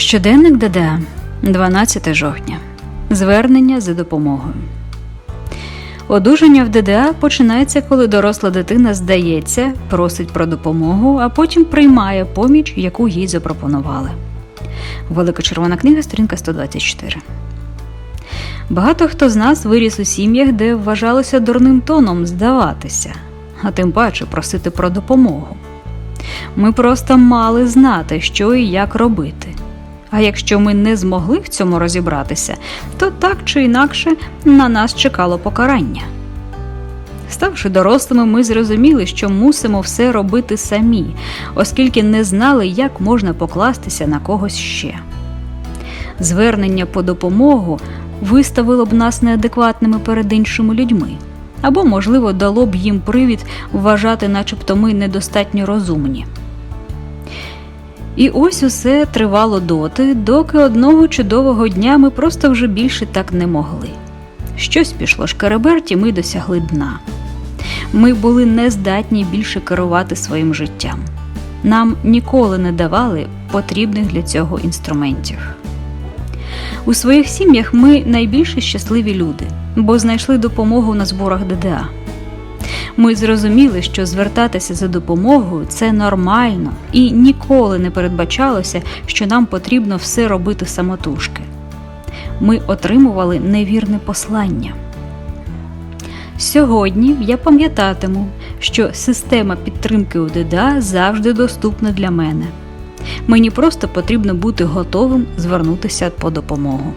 Щоденник ДДА, 12 жовтня. Звернення за допомогою. Одужання в ДДА починається, коли доросла дитина здається, просить про допомогу, а потім приймає поміч, яку їй запропонували. Велика червона книга, сторінка 124. Багато хто з нас виріс у сім'ях, де вважалося дурним тоном здаватися, а тим паче просити про допомогу. Ми просто мали знати, що і як робити. А якщо ми не змогли в цьому розібратися, то так чи інакше на нас чекало покарання. Ставши дорослими, ми зрозуміли, що мусимо все робити самі, оскільки не знали, як можна покластися на когось ще. Звернення по допомогу виставило б нас неадекватними перед іншими людьми, або, можливо, дало б їм привід вважати, начебто ми недостатньо розумні. І ось усе тривало доти, доки одного чудового дня ми просто вже більше так не могли. Щось пішло шкереберть, і ми досягли дна. Ми були нездатні більше керувати своїм життям. Нам ніколи не давали потрібних для цього інструментів. У своїх сім'ях ми найбільш щасливі люди, бо знайшли допомогу на зборах ДДА. Ми зрозуміли, що звертатися за допомогою це нормально і ніколи не передбачалося, що нам потрібно все робити самотужки. Ми отримували невірне послання. Сьогодні я пам'ятатиму, що система підтримки у ДДА завжди доступна для мене. Мені просто потрібно бути готовим звернутися по допомогу.